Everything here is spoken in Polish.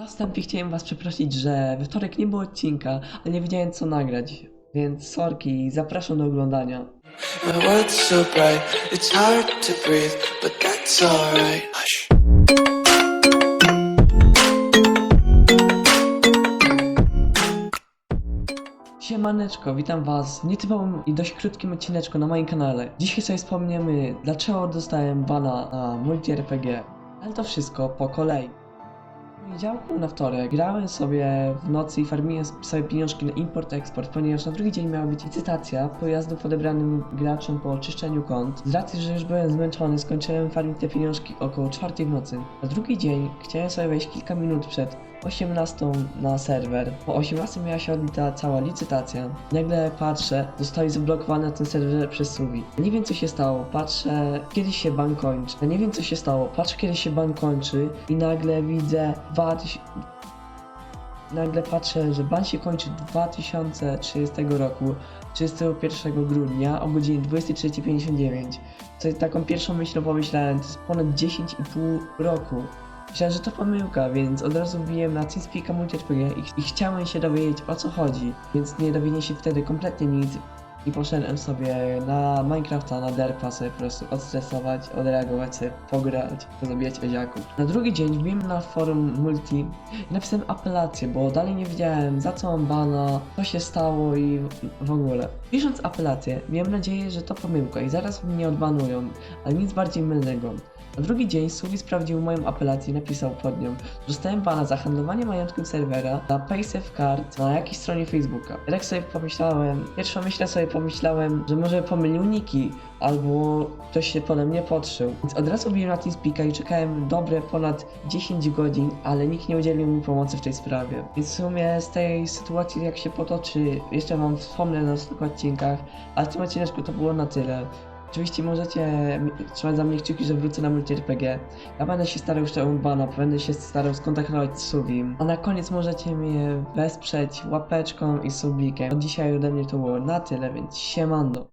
Na wstępie chciałem was przeprosić, że we wtorek nie było odcinka, ale nie wiedziałem co nagrać. Więc sorki, zapraszam do oglądania. My world's so bright, it's hard to breathe, but that's alright. Hush. Siemaneczko, witam was w nietypowym i dość krótkim odcineczku na moim kanale. Dzisiaj sobie wspomniemy, dlaczego dostałem bana na multi RPG. Ale to wszystko po kolei. Poniedziałku na wtorek grałem sobie w nocy i farmiłem sobie pieniążki na import-export, ponieważ na drugi dzień miała być licytacja pojazdów odebranym graczom po oczyszczeniu kont. Z racji, że już byłem zmęczony, skończyłem farmić te pieniążki około czwartej w nocy. Na drugi dzień chciałem sobie wejść kilka minut przed 18 na serwer. Po 18 miała się odbyć ta cała licytacja. Nagle patrzę, zostali zablokowane ten serwer przez Subi. Nie wiem co się stało, patrzę kiedy się ban kończy. Nie wiem co się stało, patrzę kiedy się ban kończy i nagle widzę 2000... Nagle patrzę, że ban się kończy 2030 roku, 31 grudnia o godzinie 23.59. Co taką pierwszą myślą pomyślałem, to jest ponad 10,5 roku. Myślałem, że to pomyłka, więc od razu wbiłem na Teamspeak'a Multi-RPG i, i chciałem się dowiedzieć o co chodzi, więc nie dowiedziałem się wtedy kompletnie nic i poszedłem sobie na Minecrafta, na derpa sobie po prostu odstresować, odreagować sobie, pograć, pozabijać oziaków. Na drugi dzień wbiłem na forum multi i napisałem apelację, bo dalej nie wiedziałem za co mam bana, co się stało i w- ogóle. Pisząc apelację, miałem nadzieję, że to pomyłka i zaraz mnie odbanują, ale nic bardziej mylnego. Na drugi dzień Sugi sprawdził moją apelację i napisał pod nią Dostałem bana za handlowanie majątkiem serwera na PaySafe Card na jakiejś stronie Facebooka. Tak sobie pomyślałem, pierwszą myślę sobie pomyślałem, że może pomylił niki, albo ktoś się pode mnie podszył. Więc od razu biłem na TeamSpeak'a i czekałem dobre ponad 10 godzin, ale nikt nie udzielił mi pomocy w tej sprawie. Więc w sumie z tej sytuacji jak się potoczy, jeszcze wam wspomnę na następnych odcinkach, ale w tym odcineczku to było na tyle. Oczywiście możecie trzymać za mnie kciuki, że wrócę na multi RPG. Ja będę się starał jeszcze o bana, będę się starał skontaktować z Subim. A na koniec możecie mnie wesprzeć łapeczką i subikiem. Od dzisiaj ode mnie to było na tyle, więc siemando.